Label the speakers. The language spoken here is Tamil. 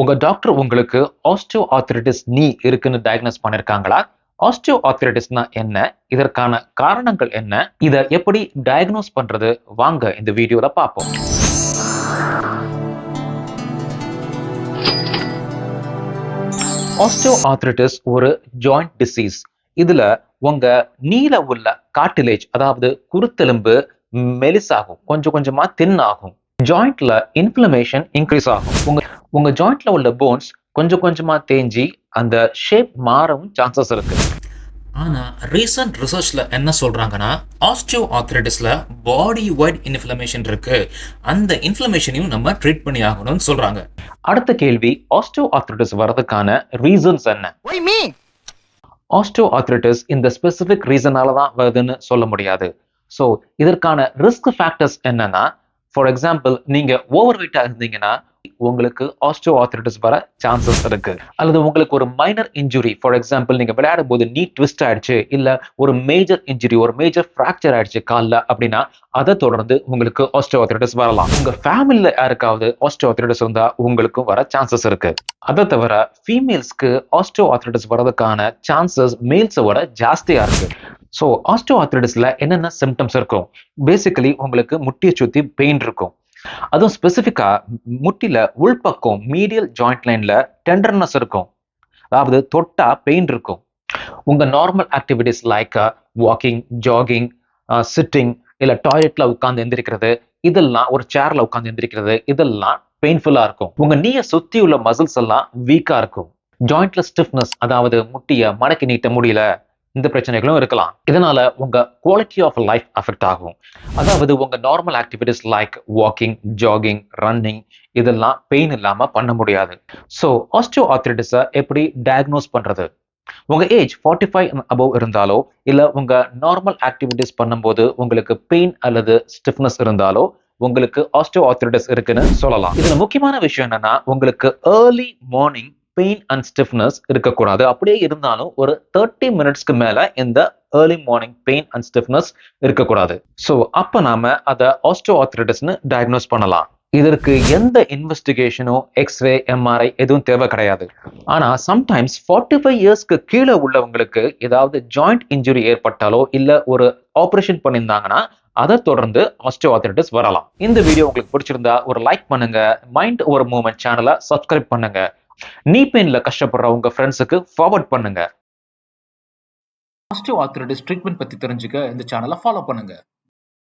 Speaker 1: உங்க டாக்டர் உங்களுக்கு ஆஸ்டியோ ஆர்த்ரைட்டிஸ் நீ இருக்குன்னு டயக்னோஸ் பண்ணிருக்காங்களா? ஆஸ்டியோ ஆர்த்ரைட்டிஸ்னா என்ன? இதற்கான காரணங்கள் என்ன? இதை எப்படி டயக்னோஸ் பண்றது? வாங்க இந்த வீடியோல பார்ப்போம். ஆஸ்டியோ ஆர்த்ரைட்டிஸ் ஒரு ஜாயிண்ட் டிசீஸ் இதுல உங்க நீல உள்ள காட்டிலேஜ் அதாவது குருத்தெலும்பு மெலிசாகும். கொஞ்சம் கொஞ்சமா தின் ஆகும். ஜாயிண்ட்ல இன்ஃப்ளமேஷன் இன்க்ரீஸ் ஆகும். உங்க உங்க ஜாயிண்ட்ல உள்ள போன்ஸ் கொஞ்சம் கொஞ்சமா தேஞ்சி அந்த ஷேப் மாறவும் சான்சஸ் இருக்கு.
Speaker 2: ஆனா ரீசன்ட் ரிசர்ச்ல என்ன சொல்றாங்கன்னா ஆஸ்டியோ ஆர்த்ரைட்டிஸ்ல பாடி வைட் இன்ஃப்ளமேஷன் இருக்கு. அந்த இன்ஃப்ளமேஷனையும் நம்ம ட்ரீட் பண்ணி ஆகணும்னு சொல்றாங்க.
Speaker 1: அடுத்த கேள்வி ஆஸ்டியோ ஆர்த்ரைட்டிஸ் வர்றதுக்கான ரீசன்ஸ் என்ன? ஆஸ்டியோ ஆர்த்ரைட்டிஸ் இந்த ஸ்பெசிபிக் ரீசனால தான் வருதுன்னு சொல்ல முடியாது. ஸோ இதற்கான ரிஸ்க் ஃபேக்டர்ஸ் என்னன்னா ஃபார் எக்ஸாம்பிள் நீங்க ஓவர் வெயிட்டா இருந்தீங்கன்னா உங்களுக்கு ஆஸ்டோ ஆர்த்ரைட்டிஸ் வர சான்சஸ் இருக்கு. அல்லது உங்களுக்கு ஒரு மைனர் இன்ஜுரி ஃபார் எக்ஸாம்பிள் நீங்க விளையாடும் போது நீ ட்விஸ்ட் ஆயிடுச்சு இல்ல ஒரு மேஜர் இன்ஜுரி ஒரு மேஜர் ஃப்ராக்சர் ஆயிடுச்சு காலில் அப்படின்னா அதை தொடர்ந்து உங்களுக்கு ஆஸ்டோ ஆர்த்ரைட்டிஸ் வரலாம். உங்க ஃபேமிலியில யாருக்காவது ஆஸ்டோ ஆர்த்ரைட்டிஸ் இருந்தா உங்களுக்கும் வர சான்சஸ் இருக்கு. அதை தவிர ஃபீமேல்ஸ்க்கு ஆஸ்டோ ஆர்த்ரைட்டிஸ் வரதுக்கான சான்சஸ் மேல்ஸை விட ஜாஸ்தியா இருக்கு. ஸோ ஆஸ்டோ ஆர்த்ரைட்டிஸ்ல என்னென்ன சிம்டம்ஸ் இருக்கும் பேசிக்கலி உங்களுக்கு முட்டியை சுத்தி பெயின் இருக்கும். அதுவும் ஸ்பெசிஃபிக்காக முட்டில உள்பக்கம் மீடியல் ஜாயிண்ட் லைன்ல டெண்டர்னஸ் இருக்கும். அதாவது தொட்டா பெயின் இருக்கும். உங்க normal activities like walking jogging sitting இல்ல டாய்லெட்ல உட்கார்ந்து எந்திரிக்கிறது இதெல்லாம் ஒரு சேர்ல உட்கார்ந்து எந்திரிக்கிறது இதெல்லாம் பெயின்ஃபுல்லா இருக்கும். உங்க நீயை சுத்தி உள்ள மசில்ஸ் எல்லாம் வீக்கா இருக்கும். ஜாயிண்ட்ல ஸ்டிஃப்னஸ் அதாவது முட்டிய மடக்கி நீட்ட முடியல இந்த பிரச்சனைகளும் இருக்கலாம். இதனால உங்க குவாலிட்டி ஆஃப் லைஃப் அஃபெக்ட் ஆகும். அதாவது உங்க normal activities like walking jogging running இதெல்லாம் பெயின் இல்லாம பண்ண முடியாது. ஸோ ஆஸ்டியோ ஆர்த்ரைட்டிஸை எப்படி டயக்னோஸ் பண்றது? உங்க ஏஜ் ஃபார்ட்டி ஃபைவ் அபவ் இருந்தாலோ இல்ல உங்க நார்மல் ஆக்டிவிட்டிஸ் பண்ணும்போது உங்களுக்கு பெயின் அல்லது ஸ்டிஃப்னஸ் இருந்தாலோ உங்களுக்கு ஆஸ்டியோ ஆர்த்திட்டிஸ் இருக்குன்னு சொல்லலாம். இதுல முக்கியமான விஷயம் என்னன்னா உங்களுக்கு early morning pain and stiffness இருக்கக்கூடாது. அப்படியே இருந்தாலும் ஒரு தேர்ட்டி மினிட்ஸ்க்கு மேல இந்த early morning pain and stiffness இருக்கக்கூடாது. ஸோ அப்போ நாம அதை ஆஸ்டோ ஆர்த்ரைட்டிஸ்னு டயக்னோஸ் பண்ணலாம். இதற்கு எந்த இன்வெஸ்டிகேஷனோ எக்ஸ்ரே எம்ஆர்ஐ எதுவும் தேவை கிடையாது. ஆனா சம்டைம்ஸ் ஃபார்ட்டி ஃபைவ் இயர்ஸ்க்கு கீழே உள்ளவங்களுக்கு ஏதாவது ஜாயிண்ட் இன்ஜுரி ஏற்பட்டாலோ இல்ல ஒரு ஆப்ரேஷன் பண்ணியிருந்தாங்கன்னா அதை தொடர்ந்து ஆஸ்டோ வரலாம். இந்த வீடியோ உங்களுக்கு பிடிச்சிருந்தா ஒரு லைக் பண்ணுங்க. மைண்ட் ஒரு மூமெண்ட் சேனலை சப்ஸ்கிரைப் பண்ணுங்க. நீ பெயின்ல கஷ்டப்படுற உங்க ஃப்ரெண்ட்ஸுக்கு ஃபார்வர்ட் பண்ணுங்க.
Speaker 2: ஆஸ்டியோ ஆர்த்ரைட்டிஸ் ட்ரீட்மெண்ட் பத்தி தெரிஞ்சுக்க இந்த சேனலை ஃபாலோ பண்ணுங்க.